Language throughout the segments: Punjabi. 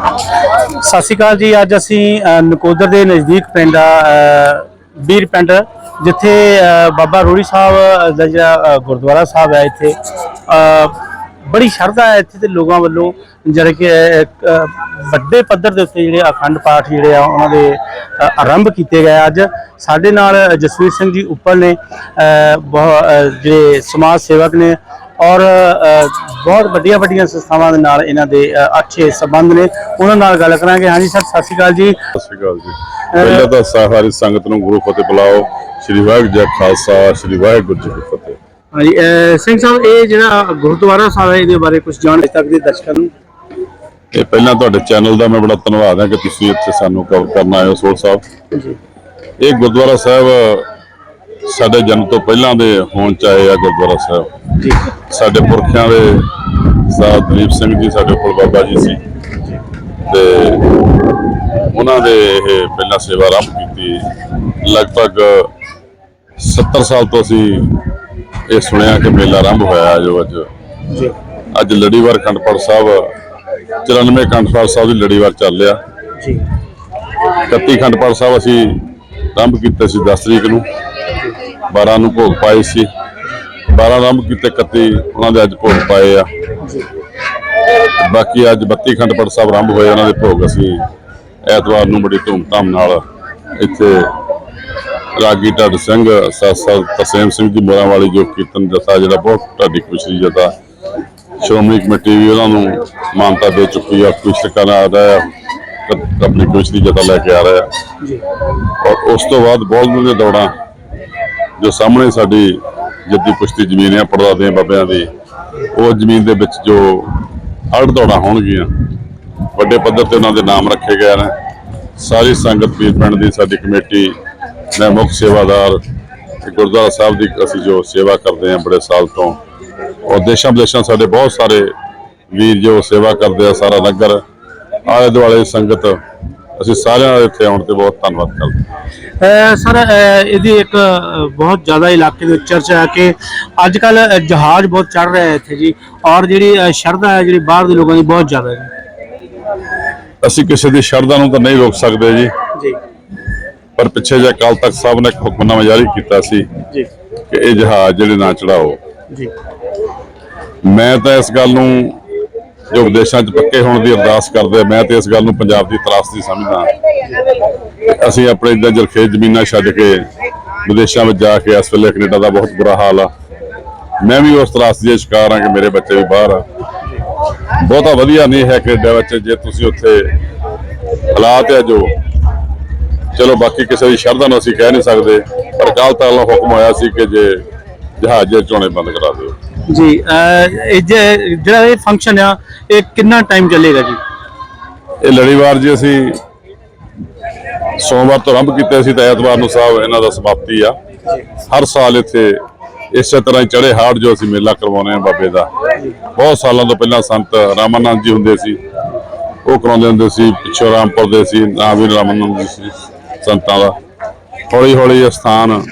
ਸਤਿ ਸ਼੍ਰੀ ਅਕਾਲ ਜੀ ਅੱਜ ਅਸੀਂ ਨਕੋਦਰ ਦੇ ਨਜ਼ਦੀਕ ਪਿੰਡ ਆ ਅ, ਪਿੰਡ ਜਿੱਥੇ ਬਾਬਾ ਰੋੜੀ ਸਾਹਿਬ ਦਾ ਜਿਹੜਾ ਗੁਰਦੁਆਰਾ ਸਾਹਿਬ ਹੈ ਇੱਥੇ। ਬੜੀ ਸ਼ਰਧਾ ਹੈ ਇੱਥੇ ਦੇ ਲੋਕਾਂ ਵੱਲੋਂ ਜਿਹੜੇ ਕਿ ਵੱਡੇ ਪੱਧਰ ਦੇ ਉੱਤੇ ਜਿਹੜੇ ਅਖੰਡ ਪਾਠ ਜਿਹੜੇ ਆ ਉਹਨਾਂ ਦੇ ਆਰੰਭ ਕੀਤੇ ਗਏ ਅੱਜ। ਸਾਡੇ ਨਾਲ ਜਸਵੀਰ ਸਿੰਘ ਜੀ ਉੱਪਰ ਨੇ ਬਹੁ- ਜਿਹੜੇ ਸਮਾਜ ਸੇਵਕ ਨੇ ਔਰ ਬਹੁਤ ਵੱਡੀਆਂ ਵੱਡੀਆਂ ਸੰਸਥਾਵਾਂ ਦੇ ਨਾਲ ਇਹਨਾਂ ਦੇ ਅੱਛੇ ਸੰਬੰਧ ਨੇ। ਉਹਨਾਂ ਨਾਲ ਗੱਲ ਕਰਾਂਗੇ। ਹਾਂਜੀ ਸਰ ਸਤਿ ਸ਼੍ਰੀ ਅਕਾਲ ਜੀ। ਸਤਿ ਸ਼੍ਰੀ ਅਕਾਲ ਜੀ। ਪਹਿਲਾਂ ਤਾਂ ਸਾਰੀ ਸੰਗਤ ਨੂੰ ਗੁਰੂ ਫਤਿਹ ਬੁਲਾਓ। ਸ੍ਰੀ ਵਾਹਿਗੁਰੂ ਜੀ ਖਾਲਸਾ ਸ੍ਰੀ ਵਾਹਿਗੁਰੂ ਜੀ ਕੀ ਫਤਿਹ। ਹਾਂਜੀ ਸਿੰਘ ਸਾਹਿਬ ਇਹ ਜਿਹੜਾ ਗੁਰਦੁਆਰਾ ਸਾਹਿਬ ਇਹਦੇ ਬਾਰੇ ਕੁਝ ਜਾਣ ਤੱਕ ਦੇ ਦਰਸ਼ਕਾਂ ਨੂੰ? ਇਹ ਪਹਿਲਾਂ ਤੁਹਾਡੇ ਚੈਨਲ ਦਾ ਮੈਂ ਬੜਾ ਧੰਨਵਾਦ ਹਾਂ ਕਿ ਤੁਸੀਂ ਇੱਥੇ ਸਾਨੂੰ ਕਵਰ ਕਰਨ ਆਏ ਹੋ ਸੋਲ ਸਾਹਿਬ। ਜੀ ਇਹ ਗੁਰਦੁਆਰਾ ਸਾਹਿਬ ਸਾਡੇ ਜਨਮ ਤੋਂ ਪਹਿਲਾਂ ਦੇ ਹੋਣ ਚ ਆਏ ਆ ਗੁਰਦੁਆਰਾ ਸਾਹਿਬ। ਜੀ ਸਾਡੇ ਪੁਰਖਿਆਂ ਦੇ ਸਰਦਾਰ ਦਲੀਪ ਸਿੰਘ ਜੀ ਸਾਡੇ ਕੋਲ ਬਾਬਾ ਜੀ ਸੀ। ਤੇ ਉਹਨਾਂ ਦੇ ਇਹ ਪਹਿਲਾਂ ਸੇਵਾ ਆਰੰਭ ਕੀਤੀ। ਲਗਭਗ 70 ਸਾਲ ਤੋਂ ਅਸੀਂ ਇਹ ਸੁਣਿਆ ਕਿ ਮੇਲਾ ਆਰੰਭ ਹੋਇਆ ਜੋ ਅੱਜ। ਜੀ ਅੱਜ ਲੜੀਵਾਰ ਖੰਡਪੜ ਸਾਹਿਬ 94 ਖੰਡਪੜ ਸਾਹਿਬ ਦੀ ਲੜੀਵਾਰ ਚੱਲ ਰਿਹਾ। ਜੀ। 31 ਖੰਡਪੜ ਸਾਹਿਬ ਅਸੀਂ ਆਰੰਭ ਕੀਤੇ ਸੀ 10 ਤਰੀਕ ਨੂੰ। 12 ਨੂੰ ਭੋਗ ਪਾਏ ਸੀ। 12 ਆਰੰਭ ਕੀਤੇ 31 ਉਹਨਾਂ ਦੇ ਅੱਜ ਭੋਗ ਪਾਏ ਆ। ਬਾਕੀ ਅੱਜ 32 ਖੰਡਪੜ ਸਾਹਿਬ ਆਰੰਭ ਹੋਏ, ਉਹਨਾਂ ਦੇ ਭੋਗ ਅਸੀਂ ਐਤਵਾਰ ਨੂੰ ਬੜੀ ਧੂਮਧਾਮ ਨਾਲ ਇੱਥੇ ਰਾਗੀ ਢੱਡ ਸਿੰਘ ਸਾਸਾ ਤਰਸੇਮ ਸਿੰਘ ਜੀ ਮੋਰਾਂ ਵਾਲੀ ਜੋ ਕੀਰਤਨ ਜਥਾ ਜਿਹੜਾ, ਬਹੁਤ ਢਾਡੀ ਖੁਸ਼ੀ ਜਥਾ। ਸ਼੍ਰੋਮਣੀ ਕਮੇਟੀ ਵੀ ਉਹਨਾਂ ਨੂੰ ਮਾਨਤਾ ਦੇ ਚੁੱਕੀ ਆ ਕੁਛ ਕਰਨਾ ਆ ਰਿਹਾ ਆਪਣੀ ਕੁਛ ਦੀ ਜਥਾ ਲੈ ਕੇ ਆ ਰਿਹਾ। ਜੀ ਔਰ ਉਸ ਤੋਂ ਬਾਅਦ ਬੋਲਦ ਦੇ ਦੌੜਾਂ ਜੋ ਸਾਹਮਣੇ ਸਾਡੀ ਜੱਦੀ ਪੁਸ਼ਤੀ ਜ਼ਮੀਨ ਹੈ ਪੜਦਾਦਿਆਂ ਬਾਬਿਆਂ ਦੀ, ਉਹ ਜ਼ਮੀਨ ਦੇ ਵਿੱਚ ਜੋ ਹੜ ਦੌੜਾਂ ਹੋਣਗੀਆਂ, ਵੱਡੇ ਪੱਧਰ ਤੇ ਉਹਨਾਂ ਦੇ ਨਾਮ ਰੱਖੇ ਗਏ ਨੇ। ਸਾਰੀ ਸੰਗਤ ਪੀਰ ਪਿੰਡ ਦੀ, ਸਾਡੀ ਕਮੇਟੀ ਨੇ ਮੁੱਖ ਸੇਵਾਦਾਰ ਗੁਰਦੁਆਰਾ ਸਾਹਿਬ ਦੀ ਅਸੀਂ ਜੋ ਸੇਵਾ ਕਰਦੇ ਹਾਂ ਬੜੇ ਸਾਲ ਤੋਂ ਔਰ ਦੇਸ਼ਾਂ ਵਿਦੇਸ਼ਾਂ ਸਾਡੇ ਬਹੁਤ ਸਾਰੇ ਵੀਰ ਜੋ ਸੇਵਾ ਕਰਦੇ ਆ, ਸਾਰਾ ਨਗਰ ਆਲੇ ਦੁਆਲੇ ਸੰਗਤ, ਅਸੀਂ ਸਾਰਿਆਂ ਦਾ ਇੱਥੇ ਆਉਣ ਤੇ ਬਹੁਤ ਧੰਨਵਾਦ ਕਰਦੇ ਹਾਂ। ਸਰ ਇਹਦੀ ਇੱਕ ਬਹੁਤ ਜ਼ਿਆਦਾ ਇਲਾਕੇ ਦੇ ਵਿੱਚ ਚਰਚਾ ਹੈ ਕਿ ਅੱਜ ਕੱਲ ਜਹਾਜ਼ ਬਹੁਤ ਚੜ ਰਿਹਾ ਹੈ ਇੱਥੇ ਜੀ ਔਰ ਜਿਹੜੀ ਸ਼ਰਧਾ ਹੈ ਜਿਹੜੀ ਬਾਹਰ ਦੇ ਲੋਕਾਂ ਦੀ ਬਹੁਤ ਜ਼ਿਆਦਾ ਹੈ ਅਸੀਂ ਕਿਸੇ ਦੀ ਸ਼ਰਧਾ ਨੂੰ ਤਾਂ ਨਹੀਂ ਰੋਕ ਸਕਦੇ ਜੀ। ਜੀ। ਪਰ ਪਿੱਛੇ ਜੇ ਅਕਾਲ ਤਖਤ ਸਾਹਿਬ ਨੇ ਇੱਕ ਹੁਕਮਨਾਮਾ ਜਾਰੀ ਕੀਤਾ ਸੀ ਜੀ। ਕਿ ਇਹ ਜਹਾਜ਼ ਜਿਹੜੇ ਨਾ ਚੜਾਓ ਜੀ। ਮੈਂ ਤਾਂ ਇਸ ਗੱਲ ਨੂੰ ਜੋ ਵਿਦੇਸ਼ਾਂ 'ਚ ਪੱਕੇ ਹੋਣ ਦੀ ਅਰਦਾਸ ਕਰਦੇ ਮੈਂ ਤੇ ਇਸ ਗੱਲ ਨੂੰ ਪੰਜਾਬ ਦੀ ਤਰਾਸਦੀ ਸਮਝਦਾ ਅਸੀਂ ਆਪਣੇ ਇੱਦਾਂ ਜਰਖੇਜ਼ ਜ਼ਮੀਨਾਂ ਛੱਡ ਕੇ ਵਿਦੇਸ਼ਾਂ ਵਿੱਚ ਜਾ ਕੇ ਇਸ ਵੇਲੇ ਕੈਨੇਡਾ ਦਾ ਬਹੁਤ ਬੁਰਾ ਹਾਲ ਆ। ਮੈਂ ਵੀ ਉਸ ਤਰਾਸਦੀ ਦਾ ਸ਼ਿਕਾਰ ਹਾਂ ਕਿ ਮੇਰੇ ਬੱਚੇ ਵੀ ਬਾਹਰ ਆ। ਬਹੁਤਾ ਵਧੀਆ ਨਹੀਂ ਹੈ ਕੈਨੇਡਾ ਵਿੱਚ, ਜੇ ਤੁਸੀਂ ਉੱਥੇ ਹਾਲਾਤ ਹੈ ਜੋ। ਚਲੋ ਬਾਕੀ ਕਿਸੇ ਦੀ ਸ਼ਰਧਾ ਨੂੰ ਅਸੀਂ ਕਹਿ ਨਹੀਂ ਸਕਦੇ, ਪਰ ਕੱਲ ਤੱਕ ਹੁਕਮ ਹੋਇਆ ਸੀ ਕਿ ਜੇ ਜਹਾਜ਼ ਚੋਣੇ ਬੰਦ ਕਰਾ ਦਿਓ। ਜੀ ਇਹ ਜਿਹੜਾ ਇਹ ਫੰਕਸ਼ਨ ਆ, ਇਹ ਕਿੰਨਾ ਟਾਈਮ ਚੱਲੇਗਾ ਜੀ? ਇਹ ਲੜੀਵਾਰ ਜੀ, ਅਸੀਂ ਸੋਮਵਾਰ ਤੋਂ ਆਰੰਭ ਕੀਤਾ ਸੀ ਤਾਂ ਐਤਵਾਰ ਨੂੰ ਸਾਹਿਬ ਇਹਨਾਂ ਦਾ ਸਮਾਪਤੀ ਆ। ਹਰ ਸਾਲ ਇੱਥੇ ਇਸੇ ਤਰ੍ਹਾਂ ਹੀ ਚੜੇ ਹਾੜ ਜੋ ਅਸੀਂ ਮੇਲਾ ਕਰਵਾਉਂਦੇ ਆ ਬਾਬੇ ਦਾ। ਬਹੁਤ ਸਾਲਾਂ ਤੋਂ ਪਹਿਲਾਂ ਸੰਤ ਰਾਮਾਨੰਦ ਜੀ ਹੁੰਦੇ ਸੀ। ਉਹ ਕਰਾਉਂਦੇ ਹੁੰਦੇ ਸੀ, ਪਿੱਛੋਂ ਰਾਮਪੁਰ ਦੇ ਸੀ ਨਾਮ ਵੀ ਰਾਮਾਨੰਦ ਜੀ ਸੀ, ਸੰਤਾਂ ਦਾ। ਹੌਲੀ ਹੌਲੀ ਇਹ ਸਥਾਨ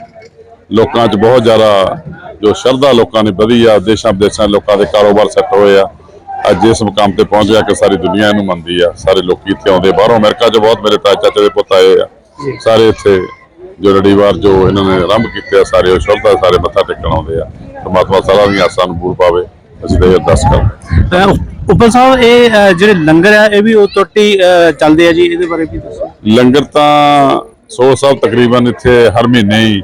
ਲੋਕਾਂ 'ਚ ਬਹੁਤ ਜ਼ਿਆਦਾ ਜੋ ਸ਼ਰਧਾ ਲੋਕਾਂ ਨੇ ਵਧੀ ਆ ਦੇਸ਼ਾਂ ਵਿਦੇਸ਼ਾਂ ਲੋਕਾਂ ਦੇ ਕਾਰੋਬਾਰ ਸੈੱਟ ਹੋਏ ਆ ਅੱਜ ਇਸ ਮੁਕਾਮ ਤੇ ਪਹੁੰਚ ਗਿਆ ਕਿ ਸਾਰੀ ਦੁਨੀਆ ਇਹਨੂੰ ਮੰਨਦੀ ਆ। ਸਾਰੇ ਲੋਕੀ ਇੱਥੇ ਆਉਂਦੇ ਬਾਹਰੋਂ ਅਮਰੀਕਾ 'ਚ ਬਹੁਤ ਮੇਰੇ ਤਾਏ ਚਾਚੇ ਦੇ ਪੁੱਤ ਆਏ ਆ। ਸਾਰੇ ਇੱਥੇ ਜੋ ਲੜੀਵਾਰ ਜੋ ਇਹਨਾਂ ਨੇ ਆਰੰਭ ਕੀਤੇ ਆ ਸਾਰੇ ਉਹ ਸ਼ਰਧਾ ਸਾਰੇ ਮੱਥਾ ਟੇਕਣ ਆਉਂਦੇ ਆ। ਪਰਮਾਤਮਾ ਸਾਰਾ ਦੀਆਂ ਆਸਾਂ ਨੂੰ ਪੂਰ ਪਾਵੇ। ਅਸੀਂ ਤਾਂ ਇਹ ਅਰਦਾਸ ਕਰਦੇ ਅ, ਉੱਪਲ ਸਾਹਿਬ ਇਹ ਜਿਹੜੇ ਲੰਗਰ ਆ ਇਹ ਵੀ ਉਹ ਟੋਟੀ ਚੱਲਦੇ ਆ ਜੀ ਇਹਦੇ ਬਾਰੇ ਵੀ ਦੱਸੋ। ਲੰਗਰ ਤਾਂ ਸੋਹ ਸਾਹਿਬ ਤਕਰੀਬਨ ਇੱਥੇ ਹਰ ਮਹੀਨੇ ਹੀ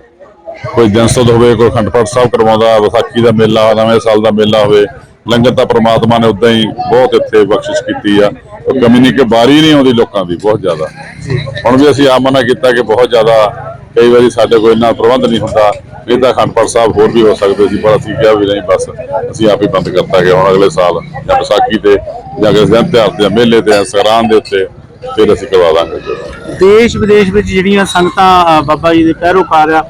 ਕੋਈ ਜਨਸਦ ਹੋਵੇ, ਕੋਈ ਅਖੰਡ ਪਾਠ ਸਾਹਿਬ ਕਰਵਾਉਂਦਾ, ਵਿਸਾਖੀ ਦਾ ਮੇਲਾ, ਨਵੇਂ ਸਾਲ ਦਾ ਮੇਲਾ ਹੋਵੇ, ਲੰਗਰ ਤਾਂ ਪ੍ਰਮਾਤਮਾ ਨੇ ਉਦਾਂ ਹੀ ਬਹੁਤ ਇੱਥੇ ਬਖਸ਼ਿਸ਼ ਕੀਤੀ ਆ। ਉਹ ਕਮੀ ਨਹੀਂ ਕਿ ਬਾਰੀ ਨਹੀਂ ਆਉਂਦੀ ਲੋਕਾਂ ਦੀ, ਬਹੁਤ ਜ਼ਿਆਦਾ। ਹੁਣ ਵੀ ਅਸੀਂ ਆਮਨਾ ਕੀਤਾ ਕਿ ਬਹੁਤ ਜ਼ਿਆਦਾ ਕਈ ਵਾਰੀ ਸਾਡੇ ਕੋਲ ਇੰਨਾ ਪ੍ਰਬੰਧ ਨਹੀਂ ਹੁੰਦਾ। ਇਹ ਤਾਂ ਅਖੰਡ ਪਾਠ ਸਾਹਿਬ ਹੋਰ ਵੀ ਹੋ ਸਕਦੇ ਸੀ, ਪਰ ਅਸੀਂ ਕਿਹਾ ਵੀ ਨਹੀਂ, ਬਸ ਅਸੀਂ ਆਪ ਹੀ ਬੰਦ ਕਰਤਾ ਕਿ ਹੁਣ ਅਗਲੇ ਸਾਲ ਜਾਂ ਵਿਸਾਖੀ ਤੇ ਜਾਂ ਕਿਸੇ ਦਿਨ ਤਿਉਹਾਰ ਦੇ ਮੇਲੇ ਤੇ ਜਾਂ ਦੇ ਉੱਤੇ ਫਿਰ ਅਸੀਂ ਕਰਵਾ ਦਾਂਗੇ। ਦੇਸ਼ ਵਿਦੇਸ਼ ਵਿੱਚ ਜਿਹੜੀਆਂ ਸੰਗਤਾਂ ਬਾਬਾ ਜੀ ਦੇ ਪੈਰੋਕਾਰ ਆ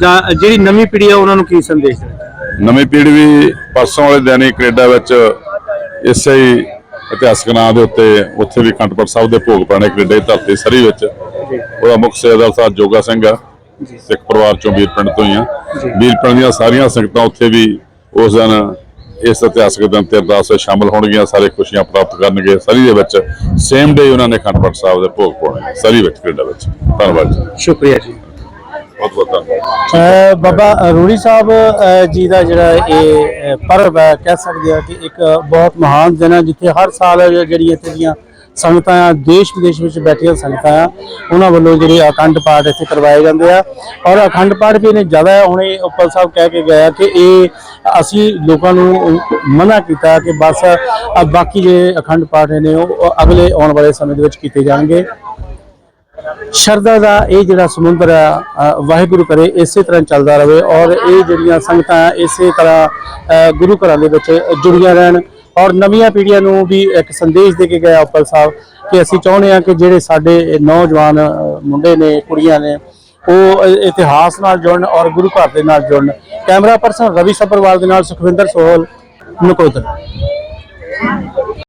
ਜਾਂ ਜਿਹੜੀ ਨਵੀਂ ਪੀੜ੍ਹੀ ਆ ਉਹਨਾਂ ਨੂੰ ਕੀ ਸੰਦੇਸ਼ ਦੇਣਾ ਨਵੀਂ ਪੀੜ੍ਹੀ ਵੀ ਪਰਸੋਂ ਵਾਲੇ ਦਿਨ ਹੀ ਕੈਨੇਡਾ ਵਿੱਚ ਇਸੇ ਹੀ ਇਤਿਹਾਸਕ ਨਾਂ ਦੇ ਉੱਤੇ ਉੱਥੇ ਵੀ ਕੰਟਪਟ ਸਾਹਿਬ ਦੇ ਭੋਗ ਪਾਣੇ ਕੈਨੇਡਾ ਦੀ ਧਰਤੀ ਸਰੀ ਵਿੱਚ। ਉਹਦਾ ਮੁੱਖ ਸੇਵਾਦਾਰ ਸਾਹਿਬ ਜੋਗਾ ਸਿੰਘ ਆ। ਸਿੱਖ ਪਰਿਵਾਰ ਚੋਂ ਵੀਰ ਪਿੰਡ ਤੋਂ ਹੀ ਆ। ਵੀਰ ਪਿੰਡ ਦੀਆਂ ਸਾਰੀਆਂ ਸੰਗਤਾਂ ਉੱਥੇ ਵੀ ਉਸ ਦਿਨ ਇਸ ਇਤਿਹਾਸਕ ਦਿਨ ਤੇ ਅਰਦਾਸ ਵਿੱਚ ਸ਼ਾਮਲ ਹੋਣਗੀਆਂ। ਸਾਰੇ ਖੁਸ਼ੀਆਂ ਪ੍ਰਾਪਤ ਕਰਨਗੇ। ਸਰੀ ਦੇ ਵਿੱਚ ਸੇਮ ਡੇ ਉਹਨਾਂ ਨੇ ਅਖੰਡ ਪਾਠ ਸਾਹਿਬ ਦੇ ਭੋਗ ਪਾਉਣੇ ਸਰੀ ਵਿੱਚ ਕੈਨੇਡਾ ਵਿੱਚ। ਧੰਨਵਾਦ ਜੀ। ਸ਼ੁਕਰੀਆ ਜੀ। ਬਹੁਤ ਬਹੁਤ ਧੰਨਵਾਦ ਅ, ਬਾਬਾ ਰੂੜੀ ਸਾਹਿਬ ਅ, ਜੀ ਦਾ ਜਿਹੜਾ ਇਹ ਅ, ਪਰਵ ਹੈ ਕਹਿ ਸਕਦੇ ਆ ਕਿ ਇੱਕ ਬਹੁਤ ਮਹਾਨ ਦਿਨ ਹੈ ਜਿੱਥੇ ਹਰ ਸਾਲ ਜਿਹੜੀ ਇੱਥੇ ਦੀਆਂ ਸੰਗਤਾਂ ਆ ਦੇਸ਼ ਵਿਦੇਸ਼ ਵਿੱਚ ਬੈਠੀਆਂ ਸੰਗਤਾਂ ਆ ਉਹਨਾਂ ਵੱਲੋਂ ਜਿਹੜੇ ਅਖੰਡ ਪਾਠ ਇੱਥੇ ਕਰਵਾਏ ਜਾਂਦੇ ਆ। ਔਰ ਅਖੰਡ ਪਾਠ ਵੀ ਇਹਨੇ ਜ਼ਿਆਦਾ ਹੈ ਹੁਣ ਉੱਪਲ ਸਾਹਿਬ ਕਹਿ ਕੇ ਗਿਆ ਕਿ ਇਹ ਅਸੀਂ ਲੋਕਾਂ ਨੂੰ ਮਨਾ ਕੀਤਾ ਕਿ ਬਸ ਅ, ਬਾਕੀ ਜਿਹੜੇ ਅਖੰਡ ਪਾਠ ਨੇ ਉਹ ਅਗਲੇ ਆਉਣ ਵਾਲੇ ਸਮੇਂ ਦੇ ਵਿੱਚ ਕੀਤੇ ਜਾਣਗੇ। ਸ਼ਰਧਾ ਦਾ ਇਹ ਜਿਹੜਾ ਸਮੁੰਦਰ ਹੈ ਵਾਹਿਗੁਰੂ ਕਰੇ ਇਸੇ ਤਰ੍ਹਾਂ ਚੱਲਦਾ ਰਹੇ ਔਰ ਇਹ ਜਿਹੜੀਆਂ ਸੰਗਤਾਂ ਹੈ, ਇਸੇ ਤਰ੍ਹਾਂ ਗੁਰੂ ਘਰਾਂ ਦੇ ਵਿੱਚ ਜੁੜੀਆਂ ਰਹਿਣ ਔਰ ਨਵੀਆਂ ਪੀੜ੍ਹੀਆਂ ਨੂੰ ਵੀ ਇੱਕ ਸੰਦੇਸ਼ ਦੇ ਕੇ ਗਿਆ ਉਪਲ ਸਾਹਿਬ ਕਿ ਅਸੀਂ ਚਾਹੁੰਦੇ ਹਾਂ ਕਿ ਜਿਹੜੇ ਸਾਡੇ ਨੌਜਵਾਨ ਮੁੰਡੇ ਨੇ ਕੁੜੀਆਂ ਨੇ ਉਹ ਇਤਿਹਾਸ ਨਾਲ ਜੁੜਨ ਔਰ ਗੁਰੂ ਘਰ ਦੇ ਨਾਲ ਜੁੜਨ। ਕੈਮਰਾ ਪਰਸਨ ਰਵੀ ਸੱਭਰਵਾਲ ਦੇ ਨਾਲ ਸੁਖਵਿੰਦਰ ਸੋਹਲ ਨਕੋਦਰ।